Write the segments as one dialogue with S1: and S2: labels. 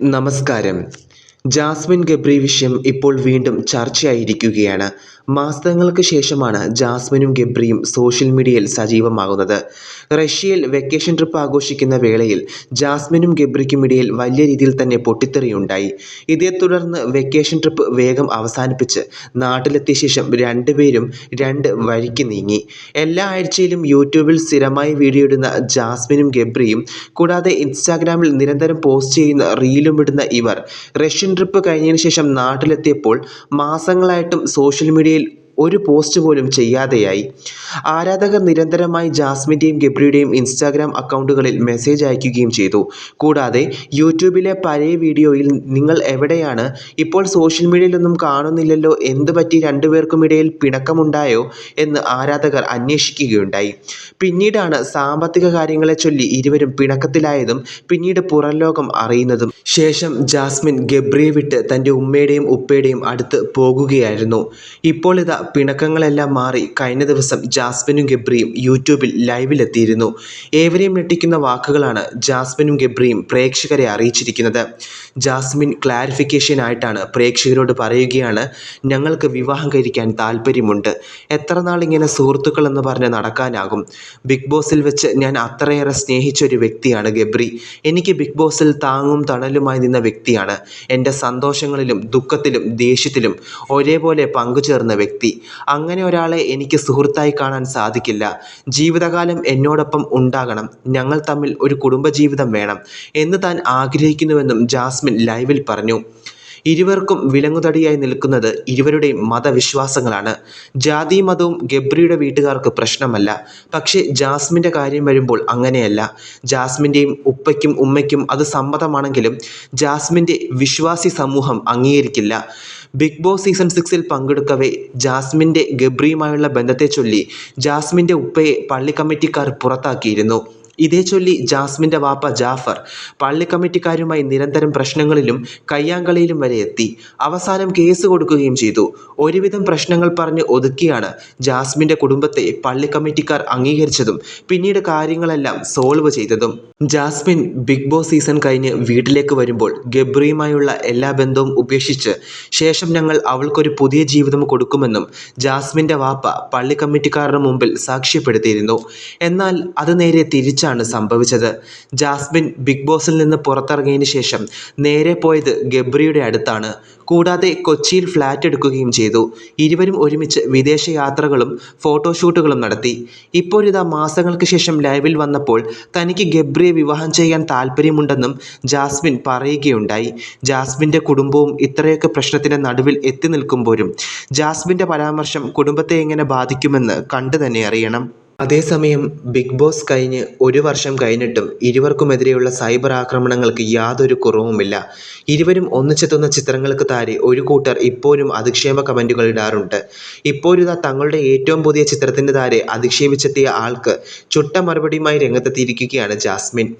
S1: നമസ്കാരം. ജാസ്മിൻ ഗബ്രി വിഷയം ഇപ്പോൾ വീണ്ടും ചർച്ചയായിരിക്കുകയാണ്. മാസങ്ങൾക്ക് ശേഷമാണ് ജാസ്മിനും ഗബ്രിയും സോഷ്യൽ മീഡിയയിൽ സജീവമാകുന്നത്. റഷ്യയിൽ വെക്കേഷൻ ട്രിപ്പ് ആഘോഷിക്കുന്ന വേളയിൽ ജാസ്മിനും ഗബ്രിക്കും ഇടയിൽ വലിയ രീതിയിൽ തന്നെ പൊട്ടിത്തെറിയുണ്ടായി. ഇതേ തുടർന്ന് വെക്കേഷൻ ട്രിപ്പ് വേഗം അവസാനിപ്പിച്ച് നാട്ടിലെത്തിയ ശേഷം രണ്ടുപേരും രണ്ട് വഴിക്ക് നീങ്ങി. എല്ലാ ആഴ്ചയിലും യൂട്യൂബിൽ സ്ഥിരമായി വീഡിയോ ഇടുന്ന ജാസ്മിനും ഗബ്രിയും കൂടാതെ ഇൻസ്റ്റാഗ്രാമിൽ നിരന്തരം പോസ്റ്റ് ചെയ്യുന്ന റീലും ഇടുന്ന ഇവർ റഷ്യൻ ട്രിപ്പ് കഴിഞ്ഞതിന് ശേഷം നാട്ടിലെത്തിയപ്പോൾ മാസങ്ങളായിട്ടും സോഷ്യൽ മീഡിയയിൽ ഒരു പോസ്റ്റ് പോലും ചെയ്യാതെയായി. ആരാധകർ നിരന്തരമായി ജാസ്മിന്റെയും ഗബ്രിയുടെയും ഇൻസ്റ്റാഗ്രാം അക്കൗണ്ടുകളിൽ മെസ്സേജ് അയക്കുകയും ചെയ്തു. കൂടാതെ യൂട്യൂബിലെ പഴയ വീഡിയോയിൽ നിങ്ങൾ എവിടെയാണ്? ഇപ്പോൾ സോഷ്യൽ മീഡിയയിലൊന്നും കാണുന്നില്ലല്ലോ എന്ത് പറ്റി രണ്ടുപേർക്കുമിടയിൽ പിണക്കമുണ്ടായോ എന്ന് ആരാധകർ അന്വേഷിക്കുകയുണ്ടായി. പിന്നീടാണ് സാമ്പത്തിക കാര്യങ്ങളെ ചൊല്ലി ഇരുവരും പിണക്കത്തിലായതും പിന്നീട് പുറംലോകം അറിയുന്നതും. ശേഷം ജാസ്മിൻ ഗബ്രിയെ വിട്ട് തന്റെ ഉമ്മയുടെയും ഉപ്പയുടെയും അടുത്ത് പോകുകയായിരുന്നു. ഇപ്പോൾ ഇതാ പിണക്കങ്ങളെല്ലാം മാറി കഴിഞ്ഞ ദിവസം ജാസ്മിനും ഗബ്രിയും യൂട്യൂബിൽ ലൈവിലെത്തിയിരുന്നു. ഏവരെയും ഞെട്ടിക്കുന്ന വാക്കുകളാണ് ജാസ്മിനും ഗബ്രിയും പ്രേക്ഷകരെ അറിയിച്ചിരിക്കുന്നത്. ജാസ്മിൻ ക്ലാരിഫിക്കേഷനായിട്ടാണ് പ്രേക്ഷകരോട് പറയുകയാണ് ഞങ്ങൾക്ക് വിവാഹം കഴിക്കാൻ താല്പര്യമുണ്ട്. എത്ര നാൾ ഇങ്ങനെ സുഹൃത്തുക്കൾ എന്ന് പറഞ്ഞ് നടക്കാനാകും? ബിഗ് ബോസിൽ വെച്ച് ഞാൻ അത്രയേറെ സ്നേഹിച്ച ഒരു വ്യക്തിയാണ് ഗബ്രി. എനിക്ക് ബിഗ് ബോസിൽ താങ്ങും തണലുമായി നിന്ന വ്യക്തിയാണ്. എന്റെ സന്തോഷങ്ങളിലും ദുഃഖത്തിലും ദേഷ്യത്തിലും ഒരേപോലെ പങ്കുചേർന്ന വ്യക്തി. അങ്ങനെ ഒരാളെ എനിക്ക് സുഹൃത്തായി കാണാൻ സാധിക്കില്ല. ജീവിതകാലം എന്നോടൊപ്പം ഉണ്ടാകണം. ഞങ്ങൾ തമ്മിൽ ഒരു കുടുംബജീവിതം വേണം എന്ന് താൻ ആഗ്രഹിക്കുന്നുവെന്നും ജാസ്മിൻ ലൈവിൽ പറഞ്ഞു. ഇരുവർക്കും വിലങ്ങുതടിയായി നിൽക്കുന്നത് ഇരുവരുടെയും മതവിശ്വാസങ്ങളാണ്. ജാതി മതവും ഗബ്രിയുടെ വീട്ടുകാർക്ക് പ്രശ്നമല്ല. പക്ഷേ ജാസ്മിന്റെ കാര്യം വരുമ്പോൾ അങ്ങനെയല്ല. ജാസ്മിന്റെയും ഉപ്പയ്ക്കും ഉമ്മയ്ക്കും അത് സമ്മതമാണെങ്കിലും ജാസ്മിന്റെ വിശ്വാസി സമൂഹം അംഗീകരിക്കില്ല. ബിഗ് ബോസ് സീസൺ സിക്സിൽ പങ്കെടുക്കവെ ജാസ്മിന്റെ ഗബ്രിയുമായുള്ള ബന്ധത്തെ ചൊല്ലി ജാസ്മിന്റെ ഉപ്പയെ പള്ളി കമ്മിറ്റിക്കാർ പുറത്താക്കിയിരുന്നു. ഇതേ ചൊല്ലി ജാസ്മിന്റെ വാപ്പ ജാഫർ പള്ളി കമ്മിറ്റിക്കാരുമായി നിരന്തരം പ്രശ്നങ്ങളിലും കയ്യാങ്കളിയിലും വരെ എത്തി. അവസാനം കേസ് കൊടുക്കുകയും ചെയ്തു. ഒരുവിധം പ്രശ്നങ്ങൾ പറഞ്ഞ് ഒതുക്കിയാണ് ജാസ്മിന്റെ കുടുംബത്തെ പള്ളി കമ്മിറ്റിക്കാർ അംഗീകരിച്ചതും പിന്നീട് കാര്യങ്ങളെല്ലാം സോൾവ് ചെയ്തതും. ജാസ്മിൻ ബിഗ് ബോസ് സീസൺ കഴിഞ്ഞ് വീട്ടിലേക്ക് വരുമ്പോൾ ഗബ്രിയുമായുള്ള എല്ലാ ബന്ധവും ഉപേക്ഷിച്ച് ശേഷം ഞങ്ങൾ അവൾക്കൊരു പുതിയ ജീവിതം കൊടുക്കുമെന്നും ജാസ്മിന്റെ വാപ്പ പള്ളി കമ്മിറ്റിക്കാരുടെ മുമ്പിൽ സാക്ഷ്യപ്പെടുത്തിയിരുന്നു. എന്നാൽ അത് നേരെ തിരിച്ചാണ് സംഭവിച്ചത്. ജാസ്മിൻ ബിഗ് ബോസിൽ നിന്ന് പുറത്തിറങ്ങിയതിന് ശേഷം നേരെ പോയത് ഗബ്രിയുടെ അടുത്താണ്. കൂടാതെ കൊച്ചിയിൽ ഫ്ലാറ്റ് എടുക്കുകയും ചെയ്തു. ഇരുവരും ഒരുമിച്ച് വിദേശ യാത്രകളും ഫോട്ടോഷൂട്ടുകളും നടത്തി. ഇപ്പോഴിതാ മാസങ്ങൾക്ക് ശേഷം ലൈവിൽ വന്നപ്പോൾ തനിക്ക് ഗബ്രിയെ വിവാഹം ചെയ്യാൻ താല്പര്യമുണ്ടെന്നും ജാസ്മിൻ പറയുകയുണ്ടായി. ജാസ്മിന്റെ കുടുംബവും ഇത്രയൊക്കെ പ്രശ്നത്തിന്റെ നടുവിൽ എത്തി നിൽക്കുമ്പോഴും ജാസ്മിന്റെ പരാമർശം കുടുംബത്തെ എങ്ങനെ ബാധിക്കുമെന്ന് കണ്ടു തന്നെ അറിയണം. അതേസമയം ബിഗ് ബോസ് കഴിഞ്ഞ് ഒരു വർഷം കഴിഞ്ഞിട്ടും ഇരുവർക്കുമെതിരെയുള്ള സൈബർ ആക്രമണങ്ങൾക്ക് യാതൊരു കുറവുമില്ല. ഇരുവരും ഒന്നിച്ചെത്തുന്ന ചിത്രങ്ങൾക്ക് താരെ ഒരു കൂട്ടർ ഇപ്പോഴും അധിക്ഷേപ കമന്റുകൾ ഇടാറുണ്ട്. ഇപ്പോഴിതാ തങ്ങളുടെ ഏറ്റവും പുതിയ ചിത്രത്തിന്റെ താരെ അധിക്ഷേപിച്ചെത്തിയ ആൾക്ക് ചുട്ട മറുപടിയുമായി രംഗത്തെത്തിയിരിക്കുകയാണ് ജാസ്മിൻ.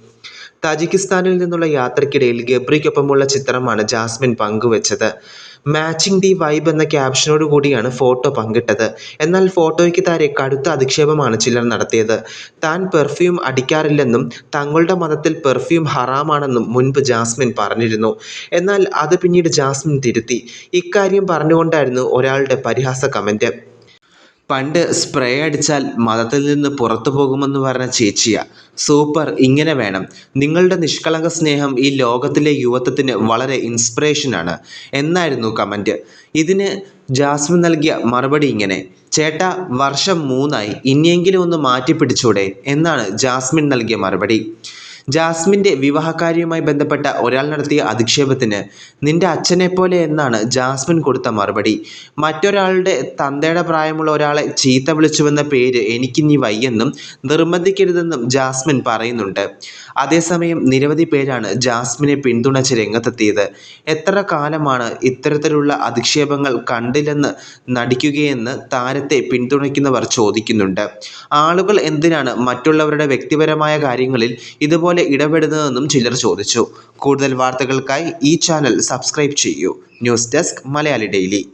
S1: താജിക്കിസ്ഥാനിൽ നിന്നുള്ള യാത്രക്കിടയിൽ ഗബ്രിക്കൊപ്പമുള്ള ചിത്രമാണ് ജാസ്മിൻ പങ്കുവച്ചത്. മാച്ചിങ് ദി വൈബ് എന്ന ക്യാപ്ഷനോട് കൂടിയാണ് ഫോട്ടോ പങ്കിട്ടത്. എന്നാൽ ഫോട്ടോയ്ക്ക് താരെ കടുത്ത അധിക്ഷേപമാണ് ചിലർ നടത്തിയത്. താൻ പെർഫ്യൂം അടിക്കാറില്ലെന്നും തങ്ങളുടെ മതത്തിൽ പെർഫ്യൂം ഹറാമാണെന്നും മുൻപ് ജാസ്മിൻ പറഞ്ഞിരുന്നു. എന്നാൽ അത് പിന്നീട് ജാസ്മിൻ തിരുത്തി. ഇക്കാര്യം പറഞ്ഞുകൊണ്ടായിരുന്നു ഒരാളുടെ പരിഹാസ കമന്റ് പണ്ട് സ്പ്രേ അടിച്ചാൽ മതത്തിൽ നിന്ന് പുറത്തു പോകുമെന്ന് പറഞ്ഞ ചേച്ചിയാ. സൂപ്പർ ഇങ്ങനെ വേണം. നിങ്ങളുടെ നിഷ്കളങ്ക സ്നേഹം ഈ ലോകത്തിലെ യുവത്വത്തിന് വളരെ ഇൻസ്പിറേഷനാണ് എന്നായിരുന്നു കമന്റ് ഇതിന് ജാസ്മിൻ നൽകിയ മറുപടി ഇങ്ങനെ ചേട്ട വർഷം മൂന്നായി. ഇനിയെങ്കിലും ഒന്ന് മാറ്റി പിടിച്ചൂടെ എന്നാണ് ജാസ്മിൻ നൽകിയ മറുപടി. ജാസ്മിന്റെ വിവാഹകാര്യവുമായി ബന്ധപ്പെട്ട ഒരാൾ നടത്തിയ അധിക്ഷേപത്തിന് നിന്റെ അച്ഛനെപ്പോലെ എന്നാണ് ജാസ്മിൻ കൊടുത്ത മറുപടി. മറ്റൊരാളുടെ തന്തയുടെ പ്രായമുള്ള ഒരാളെ ചീത്ത വിളിച്ചുവെന്ന പേര് എനിക്കിനി വയ്യെന്നും നിർബന്ധിക്കരുതെന്നും ജാസ്മിൻ പറയുന്നുണ്ട്. അതേസമയം നിരവധി പേരാണ് ജാസ്മിനെ പിന്തുണച്ച് രംഗത്തെത്തിയത്. എത്ര കാലമാണ് ഇത്തരത്തിലുള്ള അധിക്ഷേപങ്ങൾ കണ്ടില്ലെന്ന് നടിക്കുകയെന്ന് താരത്തെ പിന്തുണയ്ക്കുന്നവർ ചോദിക്കുന്നുണ്ട്. ആളുകൾ എന്തിനാണ് മറ്റുള്ളവരുടെ വ്യക്തിപരമായ കാര്യങ്ങളിൽ ഇതുപോലെ ഇടപെടുന്നതെന്നും ചിലർ ചോദിച്ചു. കൂടുതൽ വാർത്തകൾക്കായി ഈ ചാനൽ സബ്സ്ക്രൈബ് ചെയ്യൂ. News desk Malayali daily.